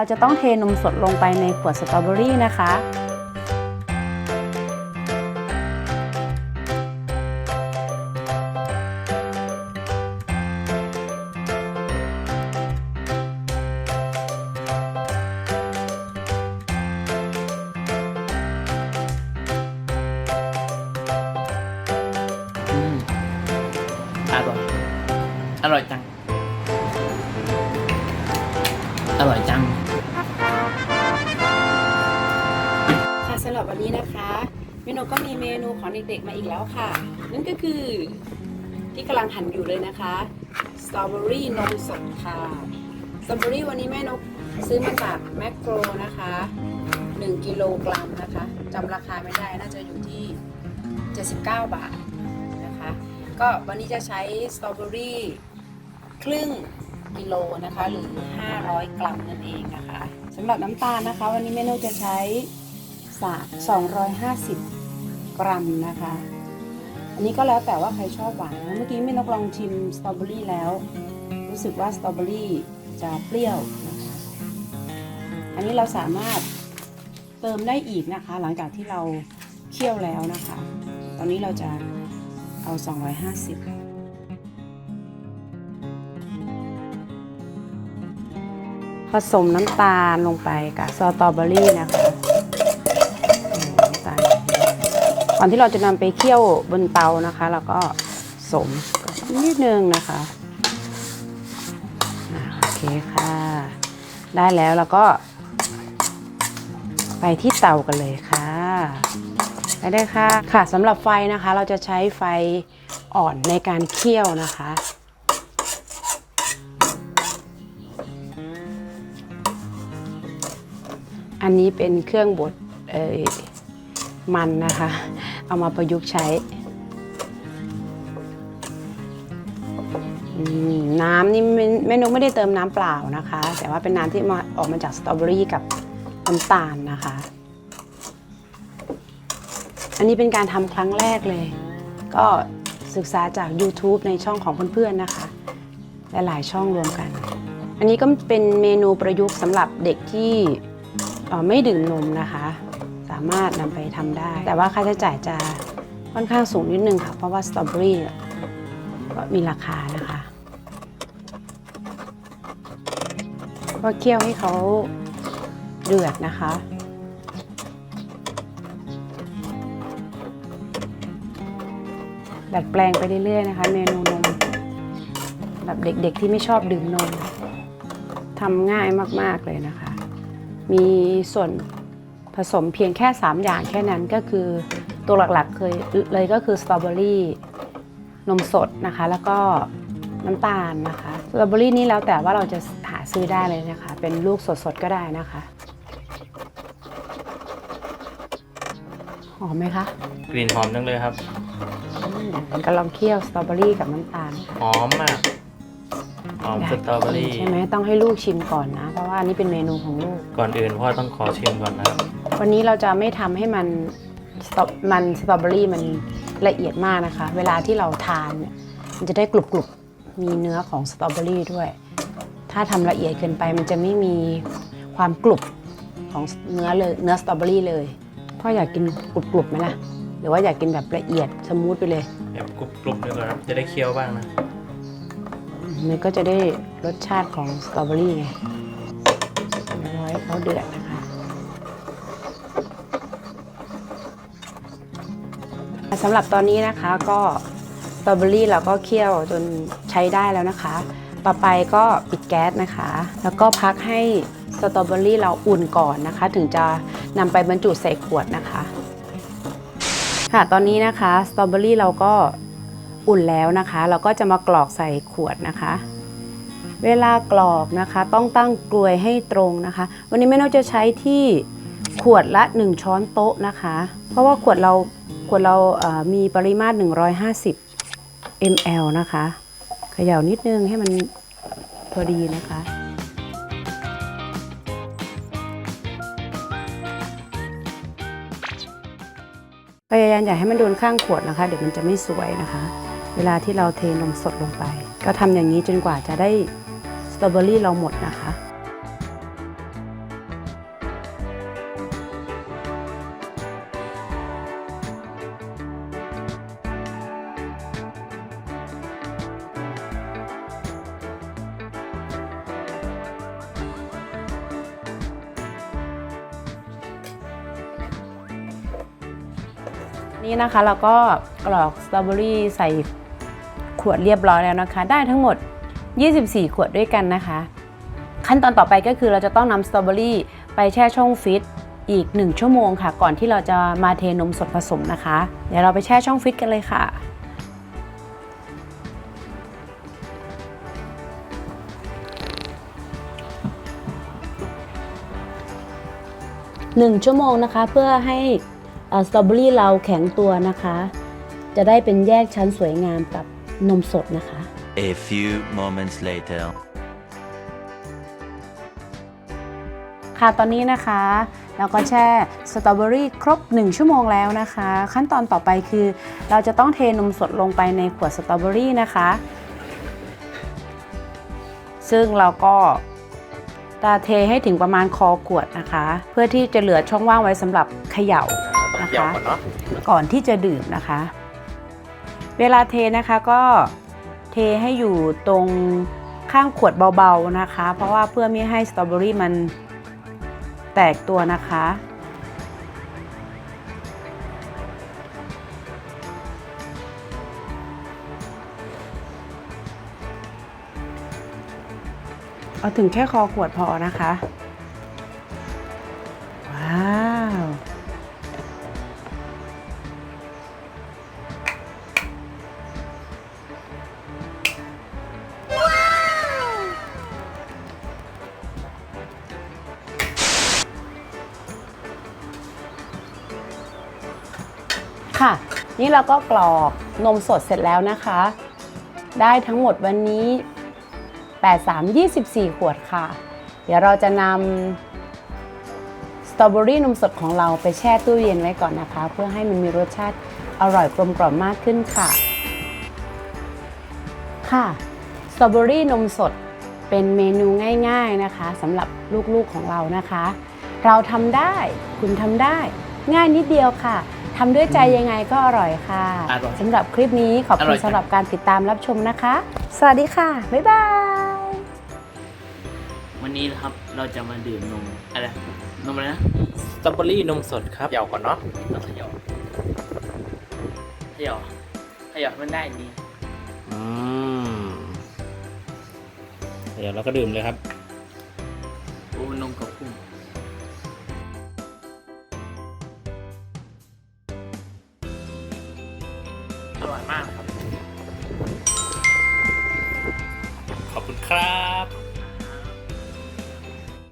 เราจะต้องเทนมสดลงไปในขวดสตรอเบอรี่นะคะอร่อย อร่อยจัง อร่อยจัง นนี้นะคะเมนูก็มีเมนูของเด็กๆมาอีกแล้วค่ะ นั่นก็คือที่กำลังหั่นอยู่เลยนะคะสตรอเบอรี่นมสดค่ะสตรอเบอรี่วันนี้แม่นกซื้อมาจากแมคโครนะคะ1กิโลกรัมนะคะจำราคาไม่ได้น่าจะอยู่ที่ 79 บาทนะคะ ก็วันนี้จะใช้สตรอเบอรี่ครึ่งกิโลนะคะหรือ 500 กรัมนั่นเองนะคะสำหรับน้ำตาลนะคะ วันนี้เมนูจะใช้ 250 กรัมนะคะ อันนี้ก็แล้วแต่ว่าใครชอบหวานนะเมื่อกี้ไม่นกลองชิมสตรอเบอรี่แล้ว รู้สึกว่าสตรอเบอรี่จะเปรี้ยวนะคะ อันนี้เราสามารถเติมได้อีกนะคะ หลังจากที่เราเคี่ยวแล้วนะคะ ตอนนี้เราจะเอา 250ผสมน้ำตาลลงไปกับสตรอเบอรี่นะคะอืมน้ำตาล ก่อนที่เราจะนำไปเคี่ยวบนเตานะคะเราก็สมนิดนึงนะคะโอเคค่ะ ได้แล้วเราก็ไปที่เตากันเลยค่ะไปได้ค่ะค่ะสำหรับไฟนะคะ เราจะใช้ไฟอ่อนในการเคี่ยวนะคะอันนี้เป็นเครื่องบดเอ่ย มันนะคะ เอามาประยุกต์ใช้น้ำนี่ไม่แม่นกไม่ได้เติมน้ำเปล่านะคะ แต่ว่าเป็นน้ำที่มาออกมาจากสตรอเบอรี่กับน้ำตาลนะคะ อันนี้เป็นการทำครั้งแรกเลย ก็ศึกษาจาก YouTube ในช่องของเพื่อนๆนะคะ หลายช่องรวมกัน อันนี้ก็เป็นเมนูประยุกต์สำหรับเด็กที่ไม่ดื่มนมนะคะ สามารถนำไปทำได้ แต่ว่าค่าใช้จ่ายจะค่อนข้างสูงนิดนึงค่ะ เพราะว่าสตรอเบอรี่ก็มีราคานะคะ ก็เคี่ยวให้เขาเดือดนะคะดัดแปลงไปเรื่อยๆนะคะ เมนูนมแบบเด็กๆที่ไม่ชอบดื่มนมทำง่ายมากๆเลยนะคะ มีส่วน ผสมเพียงแค่ 3 อย่างแค่นั้นก็คือตัวหลักๆเคยเลยก็คือสตรอเบอรี่นมสดนะคะ แล้วก็น้ำตาลนะคะสตรอเบอรี่นี่แล้วแต่ว่าเราจะหาซื้อได้เลยนะคะ เป็นลูกสดๆก็ได้นะคะหอมไหมคะกลิ่นหอมจังเลยครับอืมก็ลองเคี่ยวสตรอเบอรี่กับน้ำตาลค่ะหอมมากหอมสตรอเบอรี่ใช่ไหมต้องให้ลูกชิมก่อนนะ เพราะว่าอันนี้เป็นเมนูของลูก ก่อนอื่นพ่อต้องขอชิมก่อนนะครับ วันนี้เราจะไม่ทำให้มันสตรอมันสตรอเบอรี่มันละเอียดมากนะคะ เวลาที่เราทานเนี่ยมันจะได้กรุบกรุบๆมีเนื้อของสตรอเบอรี่ด้วย ถ้าทำละเอียดเกินไปมันจะไม่มีความกรุบของเนื้อเลยเนื้อสตรอเบอรี่เลยพ่ออยากกินกรุบกรุบๆไหมล่ะหรือว่าอยากกินแบบละเอียดสมูทไปเลยแบบกรุบกรุบด้วยก่อนครับจะได้เคี้ยวบ้างนะมันก็จะได้รสชาติของสตรอเบอรี่ไงร้อยเขาเดือด สำหรับตอนนี้นะคะก็สตรอเบอรี่เราก็เคี่ยวจนใช้ได้แล้วนะคะ ต่อไปก็ปิดแก๊สนะคะ แล้วก็พักให้สตรอเบอรี่เราอุ่นก่อนนะคะ ถึงจะนำไปบรรจุใส่ขวดนะคะ ค่ะตอนนี้นะคะสตรอเบอรี่เราก็อุ่นแล้วนะคะ เราก็จะมากรอกใส่ขวดนะคะ เวลากรอกนะคะ ต้องตั้งกลวยให้ตรงนะคะ วันนี้แม่นกจะใช้ที่ขวดละ 1 ช้อนโต๊ะนะคะ เพราะว่าขวดเรา ขวดเรามีปริมาตร 150 ml นะคะ เขย่านิดนึงให้มันพอดีนะคะ พยายามอย่าให้มันโดนข้างขวดนะคะ เดี๋ยวมันจะไม่สวยนะคะ เวลาที่เราเทนมสดลงไป ก็ทำอย่างนี้จนกว่าจะได้สตรอเบอรี่เราหมดนะคะ นี่นะคะเราก็กรอกสตรอเบอรี่ใส่ขวดเรียบร้อยแล้วนะคะ ได้ทั้งหมด 24 ขวดด้วยกันนะคะ ขั้นตอนต่อไปก็คือเราจะต้องนำสตรอเบอรี่ไปแช่ช่องฟิตอีก 1 ชั่วโมงค่ะ ก่อนที่เราจะมาเทนมสดผสมนะคะ เดี๋ยวเราไปแช่ช่องฟิตกันเลยค่ะ1ชั่วโมงนะคะเพื่อให้ สตรอเบอรี่เราแข็งตัวนะคะ จะได้เป็นแยกชั้นสวยงามกับนมสดนะคะ A few moments later. ค่ะตอนนี้นะคะเราก็แช่สตรอเบอรี่ครบ 1 ชั่วโมงแล้วนะคะ ขั้นตอนต่อไปคือ เราจะต้องเทนมสดลงไปในขวดสตรอเบอรี่นะคะ ซึ่งเราก็จะเทให้ถึงประมาณคอขวดนะคะ เพื่อที่จะเหลือช่องว่างไว้สำหรับเขย่า ต้องเคี่ยวก่อนเนาะก่อนที่จะดื่มนะคะ เวลาเทนะคะก็เทให้อยู่ตรงข้างขวดเบาๆนะคะ เพราะว่าเพื่อไม่ให้สตรอเบอรี่มันแตกตัวนะคะ เอาถึงแค่คอขวดพอนะคะ ค่ะ นี่เราก็กรอกนมสดเสร็จแล้วนะคะ ได้ทั้งหมดวันนี้ 8 3 24 ขวดค่ะ เดี๋ยวเราจะนำสตรอเบอรี่นมสดของเราไปแช่ตู้เย็นไว้ก่อนนะคะ เพื่อให้มันมีรสชาติอร่อยกลมกล่อมมากขึ้นค่ะ ค่ะ สตรอเบอรี่นมสดเป็นเมนูง่าย ๆนะคะสำหรับลูกๆของเรานะคะ เราทำได้คุณทำได้ ง่ายนิดเดียวค่ะ ทำด้วยใจยังไงก็อร่อยค่ะอร่อยสำหรับคลิปนี้ขอบอร่คุอณยจังสำหรับการติดตามรับชมนะคะ สวัสดีค่ะ บ๊ายบาย วันนี้นะครับเราจะมาดื่มนมอะไรนมอะไรนะสตรอเบอรี่นมสดครับเคี่ยวก่อนเนาะเราเขย่าเขย่าเขย่าให้มันได้ดีอืมเดี๋ยวเราก็ดื่มเลยครับโอ้นมกับพุ่ง